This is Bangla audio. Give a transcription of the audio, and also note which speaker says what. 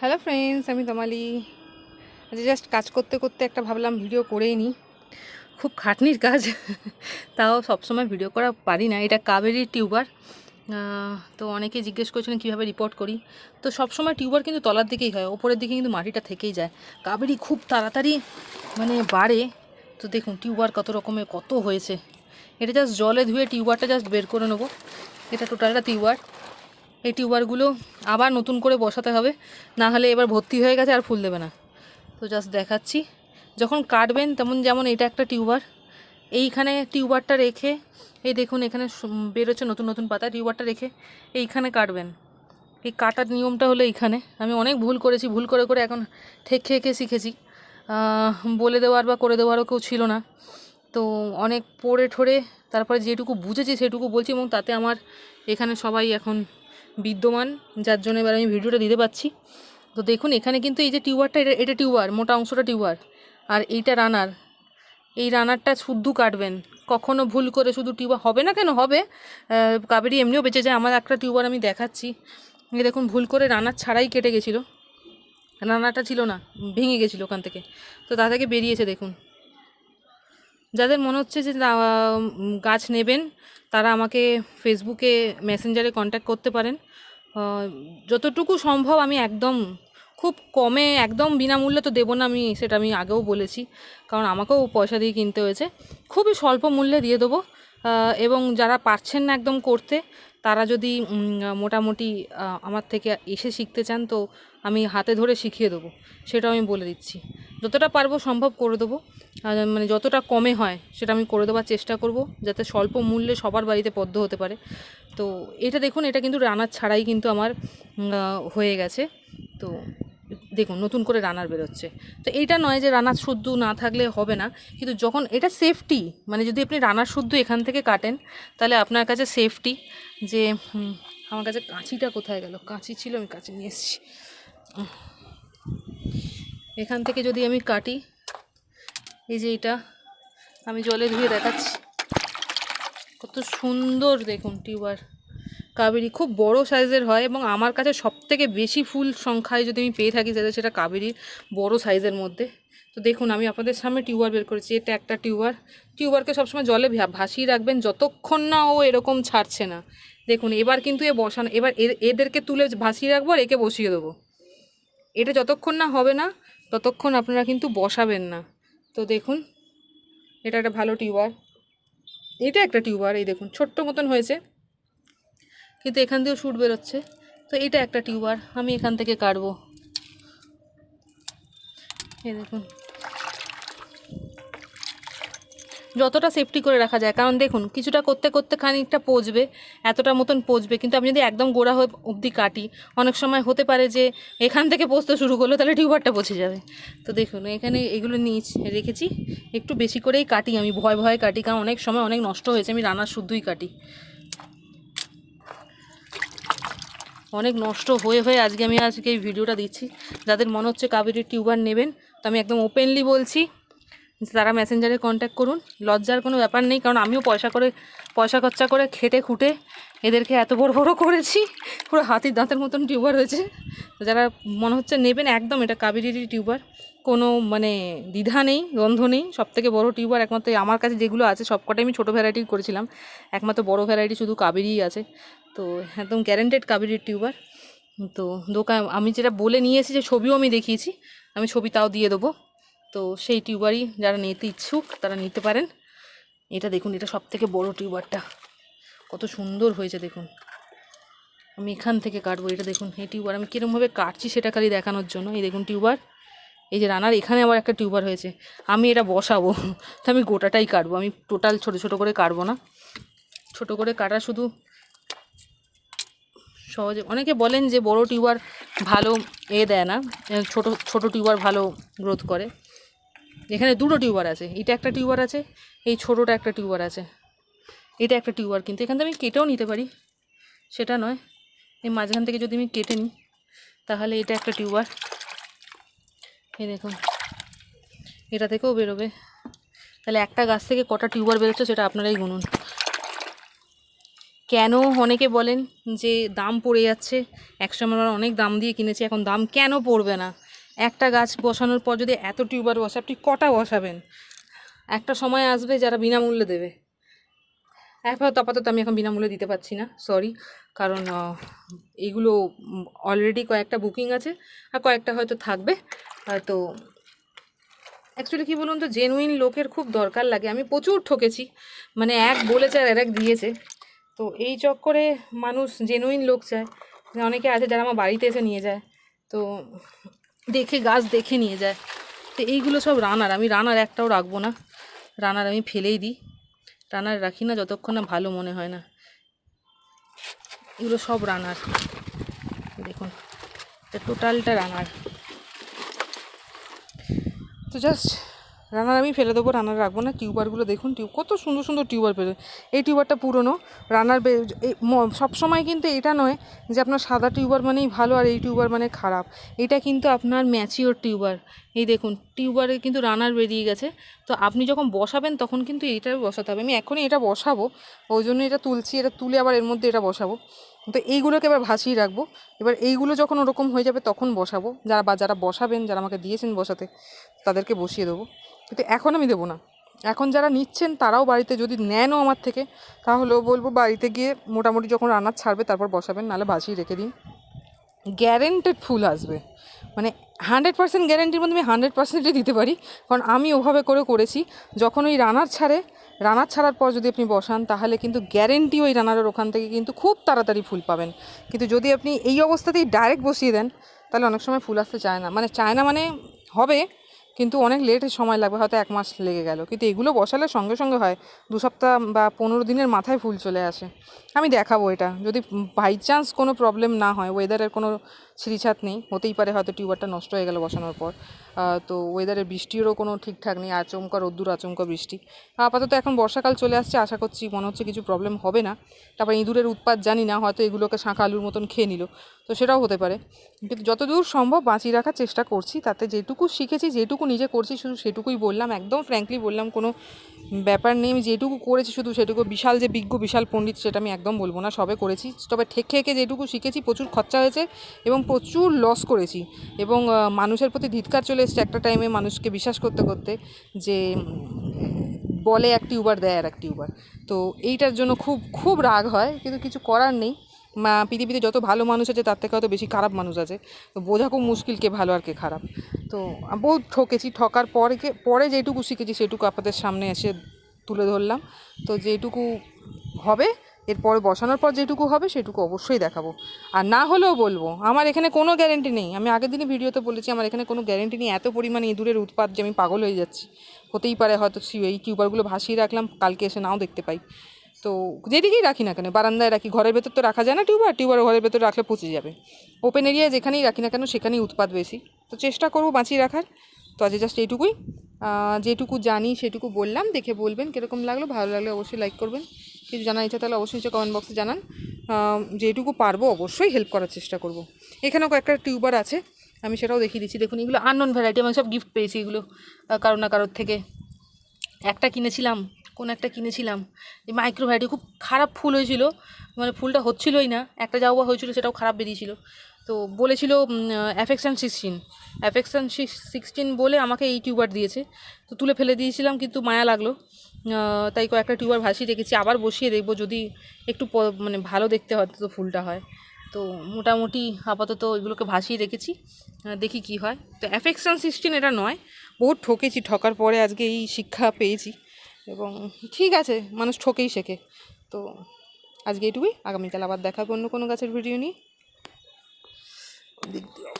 Speaker 1: হ্যালো ফ্রেন্ডস আমি তমালি। আজ জাস্ট কাজ করতে করতে একটা ভাবলাম ভিডিও করেই নিই খুব খাটনির কাজ। তাও সবসময় ভিডিও করা পারি না। এটা কাবেরি টিউবার। তো অনেকে জিজ্ঞেস করছিলেন কীভাবে রিপোর্ট করি। তো সবসময় টিউবার কিন্তু তলার দিকেই হয়। ওপরের দিকে কিন্তু মাটিটা থেকেই যায়। কাবেরি খুব তাড়াতাড়ি মানে বাড়ে। তো দেখুন, টিউবার কত রকমের, কত হয়েছে। এটা জাস্ট জলে ধুয়ে টিউবারটা জাস্ট বের করে নেব। এটা টোটালটা টিউবার। এই টিউবারগুলো আবার নতুন করে বসাতে হবে, না হলে এবার ভর্তি হয়ে গেছে আর ফুল দেবে না। তো জাস্ট দেখাচ্ছি। যখন কাটবেন তেমন যেমন এটা একটা টিউবার, এইখানে টিউবারটা রেখে, এই দেখুন এখানে বেরোচ্ছে নতুন নতুন পাতা, টিউবারটা রেখে এইখানে কাটবেন। এই কাটার নিয়মটা হলো এইখানে। আমি অনেক ভুল করেছি, ভুল করে করে এখন ঠেক খেয়ে শিখেছি। বলে দেওয়ার বা করে দেওয়ারও কেউ ছিল না। তো অনেক পড়ে ঠরে, তারপরে যেটুকু বুঝেছি সেটুকু বলছি এবং তাতে আমার এখানে সবাই এখন বিদ্যমান, যার জন্য এবার আমি ভিডিওটা দিতে পারছি। তো দেখুন, এখানে কিন্তু এই যে টিউবারটা এটা এটা টিউবার মোটা অংশটা টিউবার আর এইটা রানার। এই রানারটা শুদ্ধ কাটবেন। কখনো ভুল করে শুধু টিউবার হবে না কেন? হবে। কাবেরি এমনিও বেঁচে যায়। আমার একটা টিউবার আমি দেখাচ্ছি। এই দেখুন, ভুল করে রানার ছাড়াই কেটে গেছিল। রানারটা ছিল না, ভেঙে গেছিল ওখান থেকে। তো তা থেকে বেরিয়েছে, দেখুন। যাদের মনে হচ্ছে যে গাছ নেবেন তারা আমাকে ফেসবুকে মেসেঞ্জারে কন্ট্যাক্ট করতে পারেন। যতটুকু সম্ভব আমি একদম, খুব কমে, একদম বিনামূল্যে তো দেবো না আমি, সেটা আমি আগেও বলেছি, কারণ আমাকেও পয়সা দিয়ে কিনতে হয়েছে। খুবই স্বল্প মূল্যে দিয়ে দেবো। এবং যারা পারছেন না একদম করতে তারা যদি মোটামুটি আমার থেকে এসে শিখতে চান, তো আমি হাতে ধরে শিখিয়ে দেবো। সেটাও আমি বলে দিচ্ছি। যতটা পারব সম্ভব করে দেবো। মানে যতটা কমে হয়, সেটা আমি করে দেওয়ার চেষ্টা করব, যাতে স্বল্প মূল্যে সবার বাড়িতে পদ্ম হতে পারে। তো, এটা দেখুন, এটা কিন্তু রানার ছাড়াই কিন্তু আমার হয়ে গেছে। তো দেখুন, নতুন করে রানার বেরোচ্ছে। তো এইটা নয় যে রানার শুদ্ধ না থাকলে হবে না, কিন্তু যখন এটা সেফটি মানে যদি আপনি রানার শুদ্ধ এখান থেকে কাটেন, তাহলে আপনার কাছে সেফটি যে আমার কাছে কাঁচিটা কোথায় গেল? কাঁচি ছিল, আমি কাঁচি নিয়ে এসেছি। এখান থেকে যদি আমি কাটি, এই যে এটা, আমি জলে ধুয়ে দেখাচ্ছি। কত সুন্দর দেখুন টিউবার। কাবেরি খুব বড় সাইজের হয় এবং আমার কাছে সবথেকে বেশি ফুল সংখ্যায় যদি আমি পেয়ে থাকি, সেটা সেটা কাবেরির বড় সাইজের মধ্যে। তো দেখুন, আমি আপনাদের সামনে টিউবার বের করেছি। এটা একটা টিউবার। টিউবারকে সবসময় জলে ভাসিয়ে রাখবেন, যতক্ষণ না ও এরকম ছাড়ছে না। দেখুন, এবার কিন্তু এ বসানো, এবার এদেরকে তুলে ভাসিয়ে রাখব আর একে বসিয়ে দেবো। এটা যতক্ষণ না হবে না, ততক্ষণ আপনারা কিন্তু বসাবেন না। তো দেখুন, এটা একটা ভালো টিউবার। এটা একটা টিউবার, এই দেখুন, ছোট্ট মতন হয়েছে। কিন্তু এখান দিয়েও শুট বেরোচ্ছে। তো এটা একটা টিউবার, আমি এখান থেকে কাটবো। এই দেখুন। যতটা সেফটি করে রাখা যায়, কারণ দেখুন, কিছুটা করতে করতে খানিকটা পচবে, এতটা মতন পচবে, কিন্তু আমি যদি একদম গোড়া হয়ে অবধি কাটি, অনেক সময় হতে পারে যে এখান থেকে পচতে শুরু করল, তাহলে টিউবারটা পচে যাবে। তো দেখুন, এখানে এগুলো নিচ রেখেছি, একটু বেশি করেই কাটি, আমি ভয় ভয় কাটি, কারণ অনেক সময় অনেক নষ্ট হয়েছে, আমি রান্নার শুদ্ধই কাটি। অনেক নষ্ট হয়ে হয়ে আজকে আমি আজকে এই ভিডিওটা দিচ্ছি। যাদের মনে হচ্ছে কাবেরির টিউবার নেবেন, তো আমি একদম ওপেনলি বলছি, তারা মেসেঞ্জারে কন্ট্যাক্ট করুন। লজ্জার কোনো ব্যাপার নেই, কারণ আমিও পয়সা করে, পয়সা খরচা করে খেটে খুঁটে এদেরকে এত বড় বড় করেছি, পুরো হাতির দাঁতের মতন টিউবার হয়েছে। যারা মনে হচ্ছে নেবেন, একদম এটা কাবেরিরই টিউবার। কোনো মানে দ্বিধা নেই গন্ধ নেই সব থেকে বড়ো টিউবার একমাত্র আমার কাছে যেগুলো আছে, সবকটাই আমি ছোটো ভ্যারাইটির করেছিলাম। একমাত্র বড় ভ্যারাইটি শুধু কাবেরিই আছে। তো একদম গ্যারেন্টেড কাবেরির টিউবার তো দোকান আমি যেটা বলে নিয়েছি যে ছবিও আমি দেখিয়েছি, আমি ছবি তাও দিয়ে দেবো। তো সেই টিউবারই যারা নিতে ইচ্ছুক তারা নিতে পারেন। এটা দেখুন, এটা সব থেকে বড়ো টিউবারটা কত সুন্দর হয়েছে দেখুন। আমি এখান থেকে কাটবো, এটা দেখুন, এই টিউবার আমি কীরকমভাবে কাটছি সেটা খালি দেখানোর জন্য। এই দেখুন টিউবার এই যে রানার, এখানে আবার একটা টিউবার হয়েছে। আমি এটা বসাবো, তো আমি গোটাটাই কাটবো, আমি টোটাল ছোট ছোট করে কাটবো না। ছোট করে কাটা শুধু সহজে, অনেকে বলেন যে বড় টিউবার ভালো এ দেয় না ছোট ছোট টিউবার ভালো গ্রোথ করে। এখানে দুটো টিউবার আছে, এটা একটা টিউবার আছে, এই ছোটোটা একটা টিউবার আছে, এটা একটা টিউবার, কিন্তু এখান থেকে আমি কেটেও নিতে পারি, সেটা নয়। এই মাঝখান থেকে যদি আমি কেটে নিই, তাহলে এটা একটা টিউবার। এই দেখুন, এটা থেকেও বেরোবে। তাহলে একটা গাছ থেকে কটা টিউবার বেরোচ্ছে সেটা আপনারাই গুনুন। কেন অনেকে বলেন যে দাম পড়ে যাচ্ছে? একসময় আমরা অনেক দাম দিয়ে কিনেছি, এখন দাম কেন পড়বে না? একটা গাছ বসানোর পর যদি এত টিউবার বসে আপনি কটা বসাবেন? একটা সময় আসবে যারা বিনামূল্যে দেবে। আপাতত আপাতত আমি এখন বিনামূল্যে দিতে পারছি না সরি কারণ এগুলো অলরেডি কয়েকটা বুকিং আছে, আর কয়েকটা হয়তো থাকবে, হয়তো অ্যাকচুয়ালি কী বলুন তো জেনুইন লোকের খুব দরকার লাগে। আমি প্রচুর ঠকেছি মানে এক বলেছে আর এক দিয়েছে। তো এই চক্করে মানুষ জেনুইন লোক চায়। অনেকে আছে যারা আমার বাড়িতে এসে নিয়ে যায়। তো দেখে, গাছ দেখে নিয়ে যায়। তো এইগুলো সব রানার। আমি রানার একটাও রাখব না। রানার আমি ফেলেই দিই। রানার রাখি না, যতক্ষণ না ভালো মনে হয় না। এগুলো সব রানার। দেখুন টোটালটা রানার। তো জাস্ট রানার আমি ফেলে দেবো, রানার রাখব না টিউবারগুলো দেখুন টিউব কত সুন্দর সুন্দর টিউবার পেরে এই টিউবারটা পুরনো, রানার সব সময় কিন্তু এটা নয় যে আপনার সাদা টিউবার মানেই ভালো আর এই টিউবার মানে খারাপ। এটা কিন্তু আপনার ম্যাচিওর টিউবার। এই দেখুন, টিউবারে কিন্তু রানার বেরিয়ে গেছে। তো আপনি যখন বসাবেন তখন কিন্তু এইটা বসাতে হবে। আমি এখনই এটা বসাবো, ওই জন্য এটা তুলছি, এটা তুলে আবার এর মধ্যে এটা বসাবো। তো এইগুলোকে এবার ভাসিয়ে রাখব। এবার এইগুলো যখন ওরকম হয়ে যাবে তখন বসাবো। যারা বা যারা বসাবেন, যারা আমাকে দিয়েছেন বসাতে, তাদেরকে বসিয়ে দেবো। কিন্তু এখন আমি দেবো না। এখন যারা নিচ্ছেন, তারাও বাড়িতে যদি নেনও আমার থেকে, তাহলেও বলব বাড়িতে গিয়ে মোটামুটি যখন রান্নার ছাড়বে, তারপর বসাবেন, নাহলে ভাসিয়ে রেখে দিন। গ্যারেন্টেড ফুল আসবে। মানে হান্ড্রেড পার্সেন্ট গ্যারেন্টির মধ্যে আমি হান্ড্রেড পার্সেন্টই দিতে পারি। কারণ আমি ওভাবে করে করেছি। যখন ওই রানার ছাড়ে, রানার ছাড়ার পর যদি আপনি বসান, তাহলে কিন্তু গ্যারেন্টি ওই রানারের ওখান থেকে কিন্তু খুব তাড়াতাড়ি ফুল পাবেন। কিন্তু যদি আপনি এই অবস্থাতেই ডাইরেক্ট বসিয়ে দেন, তাহলে অনেক সময় ফুল আসতে চায় না। মানে চায় না মানে হবে কিন্তু অনেক লেট সময় লাগবে, হয়তো এক মাস লেগে গেল। কিন্তু এগুলো বসালে সঙ্গে সঙ্গে হয়, দু সপ্তাহ বা পনেরো দিনের মাথায় ফুল চলে আসে। আমি দেখাবো এটা। যদি বাই চান্স কোনো প্রবলেম না হয় ওয়েদারের কোনো ছিঁড়িছাত নেই, হতেই পারে হয়তো টিউবারটা নষ্ট হয়ে গেল বসানোর পর। তো ওয়েদারের বৃষ্টিরও কোনো ঠিকঠাক নেই, আচমকা রোদ্দুর, আচমকা বৃষ্টি। আপাতত এখন বর্ষাকাল চলে আসছে, আশা করছি মনে হচ্ছে কিছু প্রবলেম হবে না। তারপর ইঁদুরের উৎপাত জানি না, হয়তো এগুলোকে শাঁখা আলুর মতন খেয়ে নিল। তো সেটাও হতে পারে। কিন্তু যতদূর সম্ভব বাঁচিয়ে রাখার চেষ্টা করছি, তাতে যেটুকু শিখেছি, যেটুকু নিজে করছি, শুধু সেটুকুই বললাম, একদম ফ্র্যাঙ্কলি বললাম, কোনো ব্যাপার নেই, আমি যেটুকু করেছি, শুধু সেটুকু বিশাল যে বিজ্ঞ, বিশাল পণ্ডিত, সেটা আমি একদম বলব না, সবে করেছি। তবে ঠেক খেকে যেটুকু শিখেছি, প্রচুর খরচা হয়েছে এবং প্রচুর লস করেছি। এবং মানুষের প্রতি ধিৎকার চলে এসছে একটা টাইমে মানুষকে বিশ্বাস করতে করতে যে, বলে এক টিউবার দেয় আর এক টিউবার তো এইটার জন্য খুব খুব রাগ হয়, কিন্তু কিছু করার নেই। পৃথিবীতে যত ভালো মানুষ আছে, তার থেকে হয়তো বেশি খারাপ মানুষ আছে। তো বোঝা খুব মুশকিল কে ভালো আর কে খারাপ। তো বহুত ঠকেছি। ঠকার পরে পরে যেটুকু শিখেছি, সেটুকু আপনাদের সামনে এসে তুলে ধরলাম। তো যেটুকু হবে, এরপরে বসানোর পর যেটুকু হবে, সেটুকু অবশ্যই দেখাবো। আর না হলেও বলব, আমার এখানে কোনো গ্যারেন্টি নেই। আমি আগের দিনই ভিডিওতে বলেছি, আমার এখানে কোনো গ্যারেন্টি নেই। এত পরিমাণে ইঁদুরের উৎপাত যে আমি পাগল হয়ে যাচ্ছি। হতেই পারে হয়তো এই টিউবারগুলো ভাসিয়ে রাখলাম, কালকে এসে নাও দেখতে পাই। তো যেদিকেই রাখি না কেন, বারান্দায় রাখি, ঘরের ভেতর তো রাখা যায় না টিউবার টিউবার ঘরের ভেতর রাখলে পচে যাবে। ওপেন এরিয়ায় যেখানেই রাখি না কেন, সেখানেই উৎপাত বেশি। তো চেষ্টা করব বাঁচিয়ে রাখার। তো আজ জাস্ট এইটুকুই। যেটুকু জানি, সেটুকু বললাম। দেখে বলবেন কীরকম লাগল। ভালো লাগলে অবশ্যই লাইক করবেন। কিছু জানার ইচ্ছা তাহলে অবশ্যই নিচে কমেন্ট বক্সে জানান। যেটুকু পারব অবশ্যই হেল্প করার চেষ্টা করব। এখানেও কয়েকটা টিউবার আছে। আমি সেটাও দেখিয়ে দিচ্ছি। দেখুন, এগুলো আননোন ভ্যারাইটি আমি সব গিফট পেয়েছি এগুলো কারও না কারোর থেকে। একটা কিনেছিলাম। কোন একটা কিনেছিলাম। এই মাইক্রো ভ্যারাইটি খুব খারাপ ফুল হয়েছিল। মানে ফুলটা হচ্ছিলই না। একটা যাওয়া হয়েছিল সেটাও খারাপ বেরিয়েছিল। তো বলেছিল অ্যাফেকশান সিক্সটিন অ্যাফেকশান সিক্সটিন বলে আমাকে এই টিউবার দিয়েছে। তো তুলে ফেলে দিয়েছিলাম কিন্তু মায়া লাগল। তাই কয়েকটা টিউবার ভাসিয়ে রেখেছি। আবার বসিয়ে দেখব যদি একটু মানে ভালো দেখতে হয় তো ফুলটা হয়। তো মোটামুটি আপাতত এগুলোকে ভাসিয়ে রেখেছি। দেখি কি হয়। তো অ্যাফেকশান সিক্সটিন এটা নয়। বহুত ঠকেছি। ঠকার পরে আজকে এই শিক্ষা পেয়েছি। এবং ঠিক আছে, মানুষ ঠকেই শেখে। তো আজকে এটুকুই আগামীকাল আবার দেখাবো অন্য কোনো গাছের ভিডিও নিয়ে। দিক দিয়ে